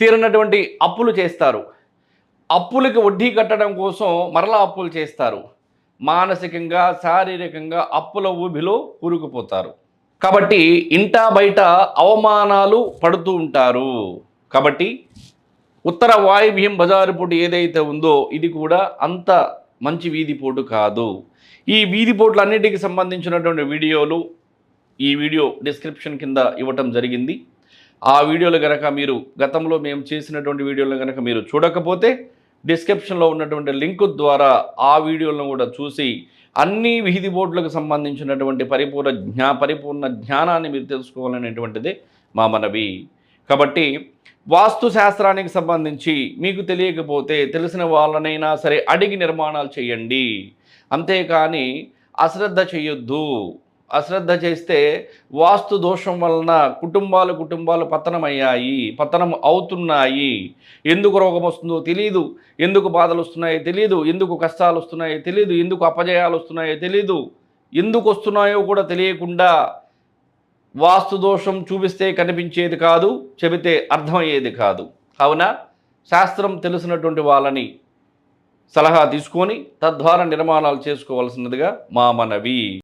తీరినటువంటి అప్పులు చేస్తారు. అప్పులకి వడ్డీ కట్టడం కోసం మరలా అప్పులు చేస్తారు. మానసికంగా శారీరకంగా అప్పుల ఊబిలో కూరుకుపోతారు. కాబట్టి ఇంటా బయట అవమానాలు పడుతూ ఉంటారు. కాబట్టి ఉత్తర వాయువ్యం బజారు పోటు ఏదైతే ఉందో ఇది కూడా అంత మంచి వీధిపోటు కాదు. ఈ వీధిపోట్లన్నిటికి సంబంధించినటువంటి వీడియోలు ఈ వీడియో డిస్క్రిప్షన్ కింద ఇవ్వటం జరిగింది. ఆ వీడియోలు కనుక మీరు గతంలో మేము చేసినటువంటి వీడియోలు కనుక మీరు చూడకపోతే డిస్క్రిప్షన్లో ఉన్నటువంటి లింక్ ద్వారా ఆ వీడియోలను కూడా చూసి అన్ని విహిది బోర్డులకు సంబంధించినటువంటి పరిపూర్ణ జ్ఞా పరిపూర్ణ జ్ఞానాన్ని మీరు తెలుసుకోవాలనేటువంటిది మా మనవి. కాబట్టి వాస్తు శాస్త్రానికి సంబంధించి మీకు తెలియకపోతే తెలిసిన వాళ్ళనైనా సరే అడిగి నిర్మాణాలు చేయండి. అంతేకాని అశ్రద్ధ చేయొద్దు. అశ్రద్ధ చేస్తే వాస్తు దోషం వలన కుటుంబాలు కుటుంబాలు పతనమయ్యాయి పతనం అవుతున్నాయి. ఎందుకు రోగం వస్తుందో తెలియదు ఎందుకు బాధలు వస్తున్నాయో తెలియదు ఎందుకు కష్టాలు వస్తున్నాయో తెలియదు ఎందుకు అపజయాలు వస్తున్నాయో తెలియదు ఎందుకు వస్తున్నాయో కూడా తెలియకుండా వాస్తు దోషం చూపిస్తే కనిపించేది కాదు చెబితే అర్థమయ్యేది కాదు. కావున శాస్త్రం తెలిసినటువంటి వాళ్ళని సలహా తీసుకొని తద్వారా నిర్మాణాలు చేసుకోవాల్సినదిగా మా మనవి.